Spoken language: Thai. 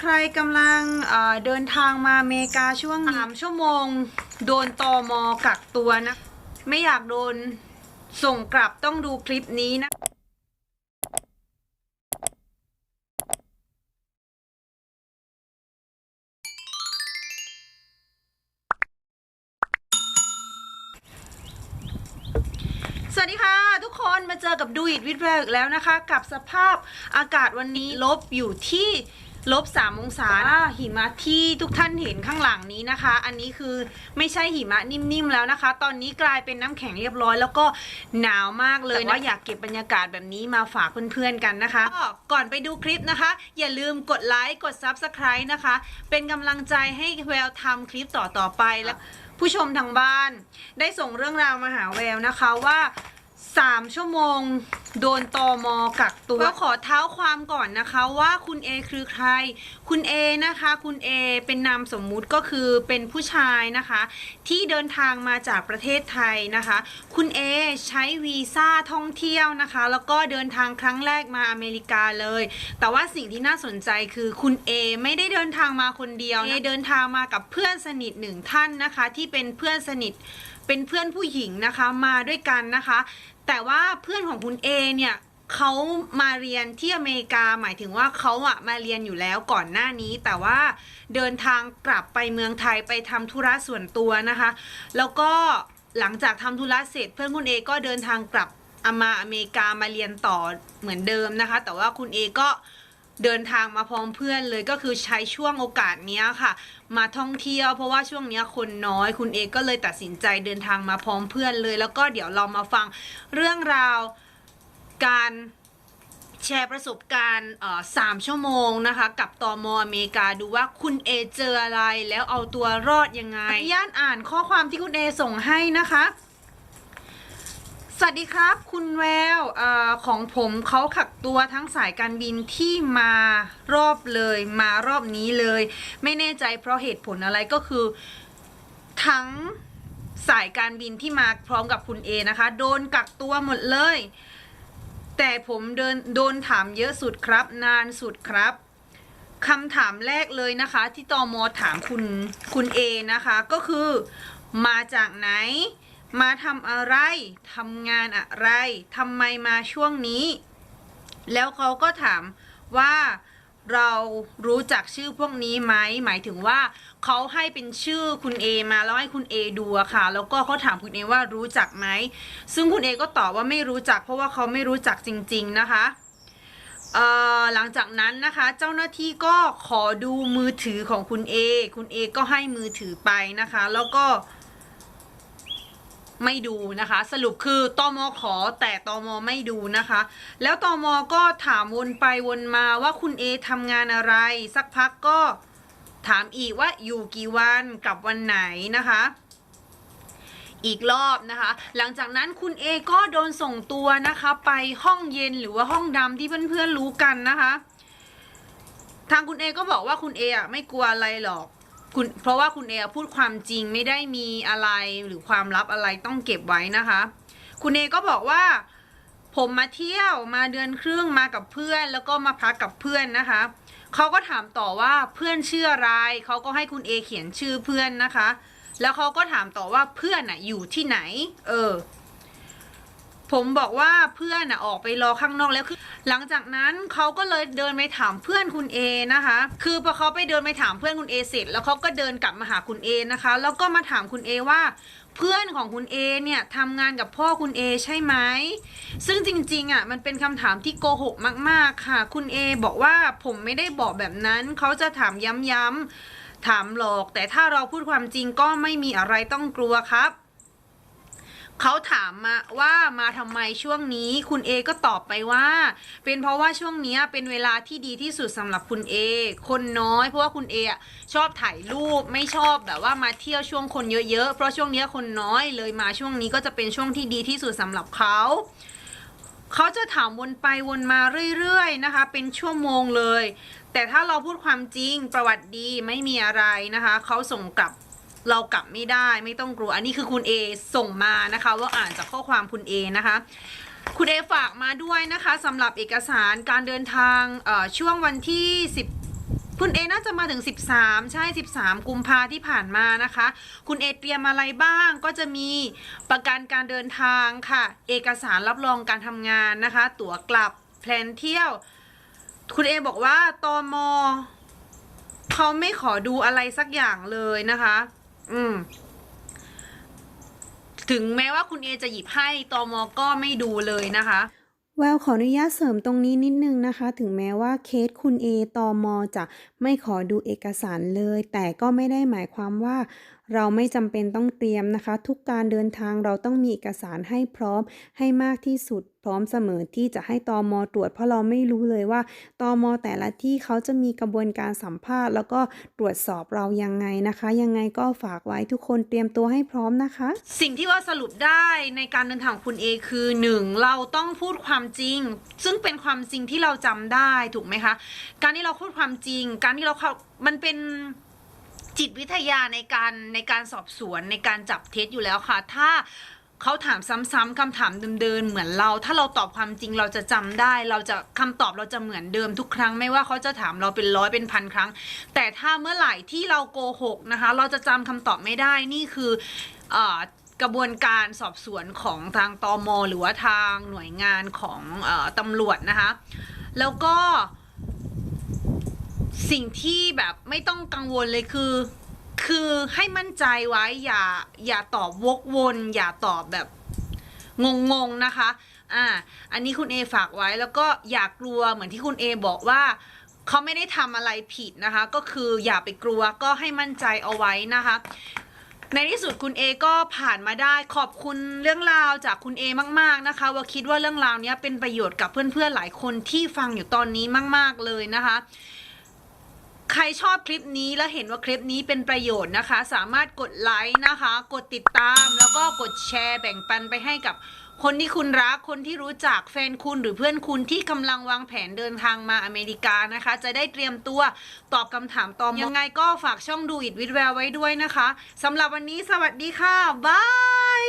ใครกำลังเอ่อเดินทางมาอเมริกาช่วงสามชั่วโมง โดนตอมอกักตัวนะ ไม่อยากโดนส่งกลับต้องดูคลิปนี้นะสวัสดีค่ะ ทุกคนมาเจอกับดูอิดวิดแวร์อีกแล้วนะคะ กับสภาพอากาศวันนี้ลบอยู่ที่ ลบสามองศาหิมะที่ทุกท่านเห็นข้างหลังนี้นะคะ อันนี้คือไม่ใช่หิมะนิ่มๆแล้วนะคะ ตอนนี้กลายเป็นน้ำแข็งเรียบร้อย แล้วก็หนาวมากเลยนะว่าอยากเก็บบรรยากาศแบบนี้มาฝากเพื่อนๆกันนะคะก็ก่อนไปดูคลิปนะคะ อย่าลืมกดไลค์กด Subscribe นะคะ เป็นกำลังใจให้แววทำคลิปต่อๆไปแล้วผู้ชมทางบ้าน ได้ส่งเรื่องราวมาหาแววนะคะว่า 3ชั่วโมง โดนตอมอกักตัวก็ขอเท้าความก่อนนะคะว่าคุณเอคือใคร คุณเอนะคะ คุณเอเป็นนามสมมุติก็คือเป็นผู้ชายนะคะ ที่เดินทางมาจากประเทศไทยนะคะ คุณเอใช้วีซ่าท่องเที่ยวนะคะ แล้วก็เดินทางครั้งแรกมาอเมริกาเลย แต่ว่าสิ่งที่น่าสนใจคือคุณเอไม่ได้เดินทางมาคนเดียวนะเดินทางมากับเพื่อนสนิทหนึ่งท่านนะคะ ที่เป็นเพื่อนสนิท เป็นเพื่อนผู้หญิงนะคะมาด้วยกันนะคะ แต่ว่าเพื่อนของคุณเอเนี่ยเขามาเรียนที่อเมริกาหมายถึงว่าเขาอะมาเรียนอยู่แล้วก่อนหน้านี้ แต่ว่าเดินทางกลับไปเมืองไทยไปทำธุระส่วนตัวนะคะ แล้วก็หลังจากทำธุระเสร็จ เพื่อนคุณเอก็เดินทางกลับอามาอเมริกามาเรียนต่อเหมือนเดิมนะคะ แต่ว่าคุณเอก็เเดินทางมาพร้อมเพื่อนเลยก็คือใช้ช่วงโอกาสนี้ค่ะ มาท่องเที่ยว เพราะว่าช่วงนี้คนน้อยคุณเอกก็เลยตัดสินใจเดินทางมาพร้อมเพื่อนเลย แล้วก็เดี๋ยวเรามาฟังเรื่องราวการแชร์ประสบการณ์เอ่อสามชั่วโมงนะคะ กับตอมอเมริกาดูว่าคุณเอเจออะไรแล้วเอาตัวรอดยังไงอนุญาตอ่านข้อความที่คุณเอส่งให้นะคะ สวัสดีครับ คุณแววอของผมเขาขักตัวทั้งสายการบินที่มารอบเลยมารอบนี้เลย ไม่แน่ใจเพราะเหตุผลอะไรก็คือทั้งสายการบินที่มาพร้อมกับคุณเอนะคะ โดนกักตัวหมดเลย แต่ผมเดินโดนถามเยอะสุดครับ นานสุดครับคำถามแรกเลยนะคะ ที่ตอมอถามคุณคุณเอนะคะ ก็คือมาจากไหน มาทำอะไรทำงานอะไรทำไมมาช่วงนี้ แล้วเขาก็ถามว่าเรารู้จักชื่อพวกนี้ไหมหมายถึงว่าเขาให้เป็นชื่อคุณเอมาแล้วให้คุณเอดูอะค่ะ แล้วก็เขาถามคุณเอว่ารู้จักไหมซึ่งคุณเอก็ตอบว่าไม่รู้จัก เพราะว่าเขาไม่รู้จักจริง ๆนะคะเอ่อหลังจากนั้นนะคะ เจ้าหน้าที่ก็ขอดูมือถือของคุณเอคุณเอก็ให้มือถือไปนะคะ แล้วก็ ไม่ดูนะคะ สรุปคือตอมอขอแต่ตอมอไม่ดูนะคะ แล้วตอมอก็ถามวนไปวนมาว่าคุณเอทำงานอะไร สักพักก็ถามอีกว่าอยู่กี่วันกับวันไหนนะคะ อีกรอบนะคะ หลังจากนั้นคุณเอก็โดนส่งตัวนะคะ ไปห้องเย็นหรือว่าห้องดำที่เพื่อนๆรู้กันนะคะ ทางคุณเอก็บอกว่าคุณเออะไม่กลัวอะไรหรอก คุณเพราะว่าคุณเอพูดความจริงไม่ได้มีอะไรหรือความลับอะไรต้องเก็บไว้นะคะ คุณเอก็บอกว่า ผมมาเที่ยวมาเดือนครึ่งมากับเพื่อน แล้วก็มาพักกับเพื่อนนะคะเขาก็ถามต่อว่าเพื่อนชื่ออะไรเขาก็ให้คุณเอเขียนชื่อเพื่อนนะคะ แล้วเขาก็ถามต่อว่าเพื่อนน่ะอยู่ที่ไหน เออ ผมบอกว่าเพื่อนน่ะออกไปรอข้างนอกแล้วคือหลังจากนั้นเขาก็เลยเดินไปถามเพื่อนคุณเอนะคะ คือพอเขาไปเดินไปถามเพื่อนคุณเอเสร็จ แล้วเขาก็เดินกลับมาหาคุณเอนะคะ แล้วก็มาถามคุณเอว่าเพื่อนของคุณเอเนี่ยทำงานกับพ่อคุณเอใช่ไหม ซึ่งจริงๆอะมันเป็นคำถามที่โกหกมากๆค่ะ คุณเอบอกว่าผมไม่ได้บอกแบบนั้น เขาจะถามย้ำๆถามหลอก แต่ถ้าเราพูดความจริงก็ไม่มีอะไรต้องกลัวครับ เขาถามมาว่ามาทำไมช่วงนี้ คุณเอก็ตอบไปว่า เป็นเพราะว่าช่วงนี้เป็นเวลาที่ดีที่สุดสำหรับคุณเอคนน้อยเพราะว่าคุณเอชอบถ่ายรูปไม่ชอบแบบว่ามาเที่ยวช่วงคนเยอะๆเพราะช่วงนี้คนน้อยเลยมาช่วงนี้ก็จะเป็นช่วงที่ดีที่สุดสำหรับเขาเขาจะถามวนไปวนมาเรื่อยๆนะคะ เป็นชั่วโมงเลย แต่ถ้าเราพูดความจริงประวัติดีไม่มีอะไรนะคะ เขาส่งกลับ เรากลับไม่ได้ไม่ต้องกลัว อันนี้คือคุณเอส่งมานะคะ ว่าอ่านจากข้อความคุณเอนะคะ คุณเอฝากมาด้วยนะคะสำหรับเอกสารการเดินทางช่วงวันที่ 10 คุณเอน่าจะมาถึง 13 ใช่ 13 กุมภาที่ผ่านมานะคะ คุณเอเตรียมอะไรบ้างก็จะมีประกันการเดินทางค่ะ เอกสารรับรองการทำงานนะคะ ตั๋วกลับแพลนเที่ยว คุณเอบอกว่าตอมอเขาไม่ขอดูอะไรสักอย่างเลยนะคะ อืม ถึงแม้ว่าคุณเอจะหยิบให้ตอมอก็ไม่ดูเลยนะคะ แววขออนุญาตเสริมตรงนี้นิดนึงนะคะ ถึงแม้ว่าเคสคุณเอตอมจะไม่ขอดูเอกสารเลย แต่ก็ไม่ได้หมายความว่า เราไม่จำเป็นต้องเตรียมนะคะ ทุกการเดินทางเราต้องมีเอกสารให้พร้อมให้มากที่สุดพร้อมเสมอที่จะให้ตอมอตรวจ เพราะเราไม่รู้เลยว่าตอมอแต่ละที่เขาจะมีกระบวนการสัมภาษณ์ แล้วก็ตรวจสอบเรายังไงนะคะ ยังไงก็ฝากไว้ทุกคนเตรียมตัวให้พร้อมนะคะ สิ่งที่ว่าสรุปได้ในการเดินทางของคุณเอคือหนึ่งเราต้องพูดความจริง ซึ่งเป็นความจริงที่เราจำได้ถูกไหมคะ การที่เราพูดความจริง การที่เราเขามันเป็น จิตวิทยาในการในการสอบสวนในการจับเท็จอยู่แล้วค่ะ ถ้าเขาถามซ้ำๆคำถามเดิมๆเหมือนเรา ถ้าเราตอบความจริงเราจะจำได้ เราจะคำตอบเราจะเหมือนเดิมทุกครั้งไม่ว่าเขาจะถามเราเป็นร้อยเป็นพันครั้ง แต่ถ้าเมื่อไหร่ที่เราโกหกนะคะ เราจะจำคำตอบไม่ได้นี่คืออกระบวนการสอบสวนของทางตอมหรือว่าทางหน่วยงานของอตำรวจนะคะ แล้วก็ สิ่งที่แบบไม่ต้องกังวลเลยคือ คือให้มั่นใจไว้อย่าอย่าตอบวกวน อย่าตอบแบบงงๆนะคะ อ่า อันนี้คุณเอฝากไว้แล้วก็อย่ากลัวเหมือนที่คุณเอบอกว่าเขาไม่ได้ทำอะไรผิดนะคะ ก็คืออย่าไปกลัวก็ให้มั่นใจเอาไว้นะคะ ในที่สุดคุณเอก็ผ่านมาได้ขอบคุณเรื่องราวจากคุณเอมากๆนะคะ ว่าคิดว่าเรื่องราวเนี้ยเป็นประโยชน์กับเพื่อนๆหลายคนที่ฟังอยู่ตอนนี้มาก ๆเลยนะคะ ใครชอบคลิปนี้และเห็นว่าคลิปนี้เป็นประโยชน์นะคะ สามารถกดไลค์นะคะ กดติดตามแล้วก็กดแชร์แบ่งปันไปให้กับคนที่คุณรัก คนที่รู้จักแฟนคุณหรือเพื่อนคุณที่กำลังวางแผนเดินทางมาอเมริกานะคะ จะได้เตรียมตัวตอบคำถามตอมยังไงก็ฝากช่องดูอิดวิดแววไว้ด้วยนะคะสำหรับวันนี้สวัสดีค่ะบาย